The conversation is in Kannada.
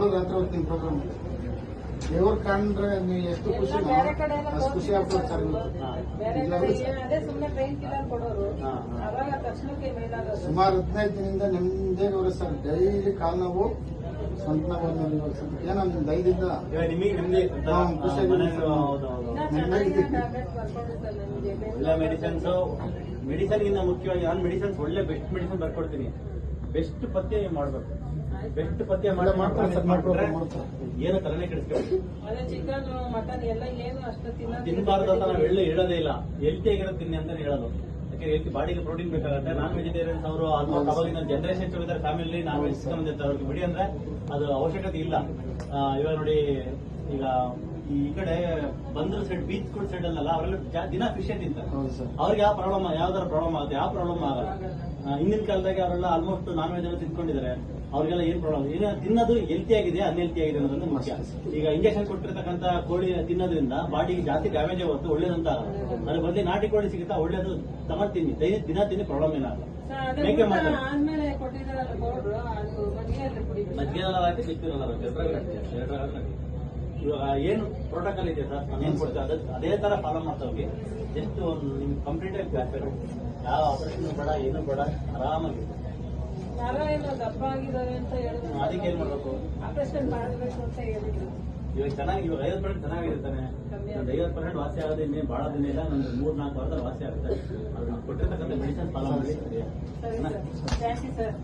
ಮಾಡ್ಕೊಂಡು ಹತ್ರ ಹೋಗ್ತೀನಿ ಪ್ರೋಗ್ರಾಮ್ ದೇವ್ರ ಕಂಡ್ರೆ ನೀವು ಎಷ್ಟು ಖುಷಿ ಅಷ್ಟು ಖುಷಿ ಆಗ್ತದೆ ಸರ್ ಸರ್. ಸುಮಾರು ಹದಿನೈದು ದಿನದಿಂದ ನಿಮ್ದೇ ಇವ್ರೆ ಸರ್. ಡೈಲಿ ಕಾಲ್ ನಾವು ಸ್ವಂತ ನೋವು ಸ್ವಲ್ಪ ಏನೋ ಒಂದು ಧೈರ್ಯದಿಂದ. ಮೆಡಿಸಿನ್ಸ್ ಮೆಡಿಸನ್ ಗಿಂತ ಮುಖ್ಯವಾಗಿ ನಾನು ಮೆಡಿಸನ್ಸ್ ಒಳ್ಳೆ ಬೆಸ್ಟ್ ಮೆಡಿಸನ್ ಬರ್ಕೊಡ್ತೀನಿ. ಬೆಸ್ಟ್ ಪಥ್ಯ ಮಾಡ್ಬೇಕು. ಬೆಸ್ಟ್ ಪದ್ಯ ಮಾಡಿ ಮಾಡ್ತಾರೆ. ಏನು ತಲೆನೇ ಕೆಡಿಸ್ಕೊಬೇಕು ಅದೇ ಚಿಕನ್ ಮಟನ್ ಎಲ್ಲ ಏನು ಅಷ್ಟು ತಿನ್ನ ತಿನ್ನಬಾರ್ದು ಅಂತ ನಾವು ಎಳ್ಳು ಹೇಳೋದೇ ಇಲ್ಲ. ಎಲ್ಟಿ ಆಗಿರೋ ತಿನ್ನಿ ಅಂತ ಹೇಳೋದು. ಯಾಕೆ ಹೆಲ್ತಿ ಬಾಡಿಗೆ ಪ್ರೋಟೀನ್ ಬೇಕಾಗುತ್ತೆ? ನಾನ್ ವೆಜಿಟೇರಿಯನ್ಸ್ ಅವರು ಆಲ್ಮೋಸ್ಟ್ ಅವಾಗಿನ ಜನರೇಷನ್ ಇದ್ದಾರೆ ಫ್ಯಾಮಿಲಿ ನಾನ್ ವೆಜ್ ಬಂದಿರ್ತಾರೆ ಅವ್ರಿಗೆ. ಬಿಡಿ ಅಂದ್ರೆ ಅದು ಅವಶ್ಯಕತೆ ಇಲ್ಲ. ಇವಾಗ ನೋಡಿ ಈಗ ಈ ಕಡೆ ಬಂದ್ರ ಸೈಡ್ ಬೀಚ್ ಕೂಡ ಸೈಡ್ ಅಲ್ಲ ಅವರೆಲ್ಲ ದಿನ ಫಿಶ್ ತಿಂತಾರೆ. ಹೌದು ಸರ್. ಅವ್ರಿಗೆ ಯಾವ ಪ್ರಾಬ್ಲಮ್ ಯಾವ್ದಾರ ಪ್ರಾಬ್ಲಮ್ ಆಗುತ್ತೆ? ಯಾವ ಪ್ರಾಬ್ಲಮ್ ಆಗಲ್ಲ? ಹಿಂದಿನ ಕಾಲದಾಗೆ ಅವರೆಲ್ಲ ಆಲ್ಮೋಸ್ಟ್ ನಾನ್ ವೆಜ್ ಎಲ್ಲ ತಿನ್ಕೊಂಡಿದ್ದಾರೆ ಅವ್ರಿಗೆಲ್ಲ ಏನ್ ಪ್ರಾಬ್ಲಮ್ ಈಗ ತಿನ್ನೋದು ಹೆಲ್ತಿ ಆಗಿದೆ ಅನ್ಹೆಲ್ತಿ ಆಗಿದೆ ಅನ್ನೋದನ್ನ ಮುಖ್ಯ. ಈಗ ಇಂಜೆಕ್ಷನ್ ಕೊಟ್ಟಿರ್ತಕ್ಕಂತ ಕೋಳಿ ತಿನ್ನೋದ್ರಿಂದ ಬಾಡಿಗೆ ಜಾಸ್ತಿ ಡ್ಯಾಮೇಜ್ ಆಗುತ್ತೆ ಒಳ್ಳೇದಂತ ನನಗೆ ಬದಲಿ ನಾಟಿ ಕೋಳಿ ಸಿಗುತ್ತಾ ಒಳ್ಳೇದು ತಗೊಂಡ್ ತಿನ್ನಿ. ದೈನ ದಿನ ತಿನ್ನಿ ಪ್ರಾಬ್ಲಮ್ ಏನಾಗಲ್ಲ ಮೇಕೆ ಮಾತ್ರ ಹಾಕಿ ಸಿಕ್ತಿರಲ್ಲ ಇವಾಗ ಏನು ಪ್ರೋಟೋಕಾಲ್ ಇದೆ ಸರ್? ನಾನು ಏನ್ ಕೊಡ್ತಾರೆ ಅದೇ ಅದೇ ತರ ಫಾಲೋ ಮಾಡ್ತಾ ಹೋಗಿ. ಜಸ್ಟ್ ಒಂದು ನಿಮ್ಗೆ ಕಂಪ್ಲೀಟ್ ಆಗಿ ಯಾವ ಆಪರೇಷನ್ ಬೇಡ ಏನು ಬೇಡ ಆರಾಮಾಗಿ. ದಪ್ಪ ಅಂತ ಹೇಳಿದ್ರು. ಅದಕ್ಕೆ ಏನ್ ಮಾಡ್ಬೇಕು? ಆಪರೇಷನ್ ಮಾಡಬೇಕು ಅಂತ ಹೇಳಿದ್ರು. ಇವಾಗ ಚೆನ್ನಾಗಿ ಇವಾಗ ಐವತ್ತು ಪರ್ಸೆಂಟ್ ಚೆನ್ನಾಗಿರ್ತಾನೆ. ಒಂದು ಐವತ್ತು ಪರ್ಸೆಂಟ್ ವಾಸಿ ಆಗೋದು ಇನ್ನೇನು ಭಾಳ ದಿನ ಇಲ್ಲ ನಮ್ಗೆ ಮೂರ್ ನಾಲ್ಕು ವಾರದಲ್ಲಿ ವಾಸಿ ಆಗುತ್ತೆ. ಅದನ್ನ ನಾವು ಕೊಟ್ಟಿರ್ತಕ್ಕಂಥ ಮೆಡಿಸನ್ ಫಾಲೋ ಮಾಡಿ. ಸರಿ ಸರ್.